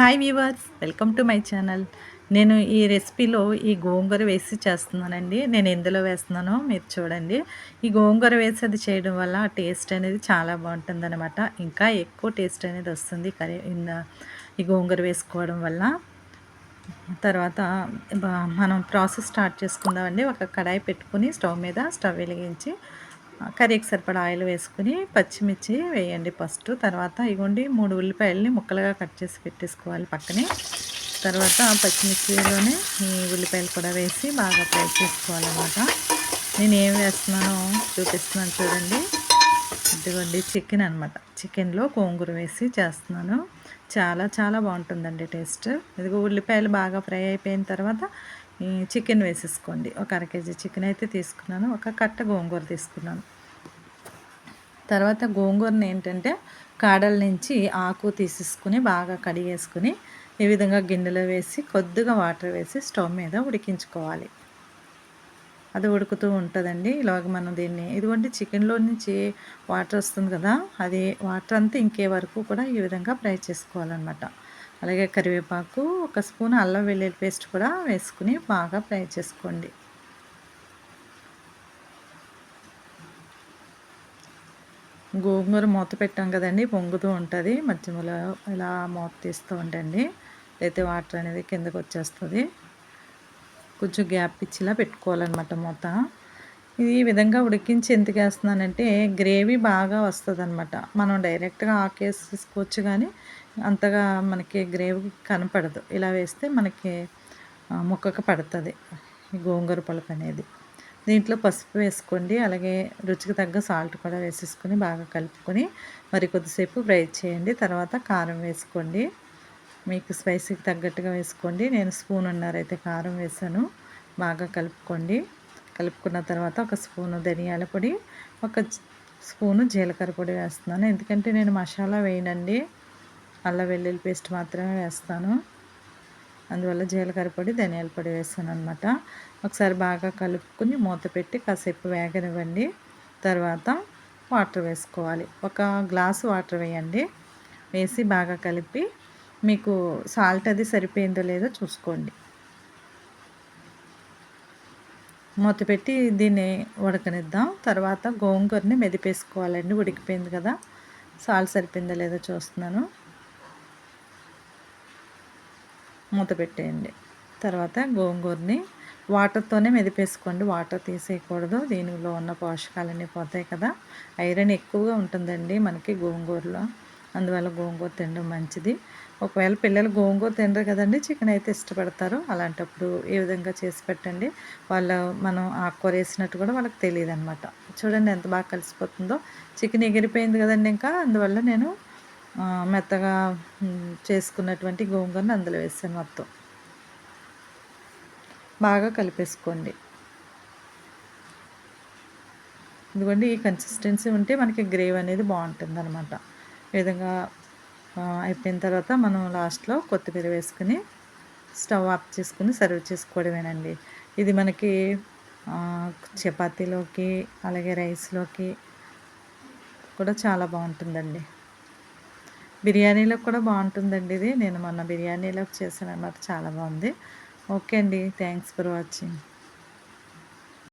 Hi viewers welcome to my channel. నేను ఈ రెసిపీలో ఈ గోంగూర వేసి చేస్తున్నానండి. నేను ఎందులో వేస్తున్నానో మీరు చూడండి. ఈ గోంగూర వేసి అది చేయడం వల్ల టేస్ట్ అనేది చాలా బాగుంటుంది అనమాట ఇంకా ఎక్కువ టేస్ట్ అనేది వస్తుంది కర్రీ ఈ గోంగూర వేసుకోవడం వల్ల. తర్వాత మనం ప్రాసెస్ స్టార్ట్ చేసుకుందామండి. ఒక కడాయి పెట్టుకుని స్టవ్ మీద స్టవ్ వెలిగించి కర్రీకి సరిపడా ఆయిల్ వేసుకుని పచ్చిమిర్చి వేయండి ఫస్ట్. తర్వాత ఇగోండి మూడు ఉల్లిపాయలని ముక్కలుగా కట్ చేసి పెట్టేసుకోవాలి పక్కనే. తర్వాత పచ్చిమిర్చిలోనే ఈ ఉల్లిపాయలు కూడా వేసి బాగా ఫ్రై చేసుకోవాలన్నమాట. నేను ఏం వేస్తున్నానో చూపిస్తున్నాను చూడండి. ఇదిగోండి చికెన్ అనమాట చికెన్లో గోంగూర వేసి చేస్తున్నాను. చాలా చాలా బాగుంటుందండి టేస్ట్. ఇదిగో ఉల్లిపాయలు బాగా ఫ్రై అయిపోయిన తర్వాత చికెన్ వేసేసుకోండి. ఒక అర కేజీ చికెన్ అయితే తీసుకున్నాను. ఒక కట్ట గోంగూర తీసుకున్నాను. తర్వాత గోంగూరని ఏంటంటే కాడల నుంచి ఆకు తీసేసుకుని బాగా కడిగేసుకుని ఈ విధంగా గిన్నెలో వేసి కొద్దిగా వాటర్ వేసి స్టవ్ మీద ఉడికించుకోవాలి. అది ఉడుకుతూ ఉంటుందండి. ఇలాగ మనం దీన్ని ఇదిగోండి చికెన్లో నుంచి వాటర్ వస్తుంది కదా అది వాటర్ అంతా ఇంకే వరకు కూడా ఈ విధంగా ఫ్రై చేసుకోవాలన్నమాట. అలాగే కరివేపాకు ఒక స్పూన్ అల్లం వెల్లుల్లి పేస్ట్ కూడా వేసుకుని బాగా ఫ్రై చేసుకోండి. గోంగూర మూత పెట్టాం కదండి పొంగుతూ ఉంటుంది. మధ్యలో ఇలా మూత తీస్తూ ఉండండి. అయితే వాటర్ అనేది కిందకు వచ్చేస్తుంది. కొంచెం గ్యాప్ ఇచ్చిలా పెట్టుకోవాలన్నమాట మూత. ఇది ఈ విధంగా ఉడికించి ఎందుకు వేస్తున్నానంటే గ్రేవీ బాగా వస్తుంది అనమాట మనం డైరెక్ట్గా ఆకేసుకోవచ్చు కానీ అంతగా మనకి గ్రేవీ కనపడదు. ఇలా వేస్తే మనకి ముక్కకు పడుతుంది గోంగూర పలుపు అనేది. దీంట్లో పసుపు వేసుకోండి అలాగే రుచికి తగ్గ సాల్ట్ కూడా వేసేసుకొని బాగా కలుపుకొని మరి కొద్దిసేపు ఫ్రై చేయండి. తర్వాత కారం వేసుకోండి. మీకు స్పైసీకి తగ్గట్టుగా వేసుకోండి. నేను స్పూన్ ఉన్నారైతే కారం వేసాను. బాగా కలుపుకోండి. కలుపుకున్న తర్వాత ఒక స్పూను ధనియాల పొడి ఒక స్పూను జీలకర్ర పొడి వేస్తున్నాను. ఎందుకంటే నేను మసాలా వేయనండి. అల్ల వెల్లుల్లి పేస్ట్ మాత్రమే వేస్తాను. అందువల్ల జీలకర్ర పొడి ధనియాల పొడి వేస్తాను అనమాట ఒకసారి బాగా కలుపుకుని మూత పెట్టి కాసేపు వేగనివ్వండి. తర్వాత వాటర్ వేసుకోవాలి. ఒక గ్లాసు వాటర్ వేయండి. వేసి బాగా కలిపి మీకు సాల్ట్ అది సరిపోయిందో లేదో చూసుకోండి. మూత పెట్టి దీన్ని ఉడకనిద్దాం. తర్వాత గోంగూరని మెదిపేసుకోవాలండి. ఉడికిపోయింది కదా. సాల్ట్ సరిపోయిందో లేదో చూస్తున్నాను. మూత పెట్టేయండి. తర్వాత గోంగూరని వాటర్తోనే మెదిపేసుకోండి. వాటర్ తీసేయకూడదు. దీనిలో ఉన్న పోషకాలన్నీ పోతాయి కదా. ఐరన్ ఎక్కువగా ఉంటుందండి మనకి గోంగూరలో. అందువల్ల గోంగూర తినడం మంచిది. ఒకవేళ పిల్లలు గోంగూర తినరు కదండి చికెన్ అయితే ఇష్టపడతారు. అలాంటప్పుడు ఏ విధంగా చేసి పెట్టండి? వాళ్ళు మనం ఆకుకూర వేసినట్టు కూడా వాళ్ళకి తెలియదు అనమాట చూడండి ఎంత బాగా కలిసిపోతుందో. చికెన్ ఎగిరిపోయింది కదండి ఇంకా. అందువల్ల నేను మెత్తగా చేసుకున్నటువంటి గోంగూరను అందులో వేసాను మొత్తం. బాగా కలిపేసుకోండి. ఎందుకంటే ఈ కన్సిస్టెన్సీ ఉంటే మనకి గ్రేవ్ అనేది బాగుంటుంది అనమాట ఈ విధంగా అయిపోయిన తర్వాత మనం లాస్ట్లో కొత్తిమీర వేసుకుని స్టవ్ ఆఫ్ చేసుకుని సర్వ్ చేసుకోవడమేనండి. ఇది మనకి చపాతీలోకి అలాగే రైస్లోకి కూడా చాలా బాగుంటుందండి. బిర్యానీలో కూడా బాగుంటుందండి ఇది. నేను మొన్న బిర్యానీలో చేశాను అనమాట చాలా బాగుంది. ఓకే అండి. Thanks for watching.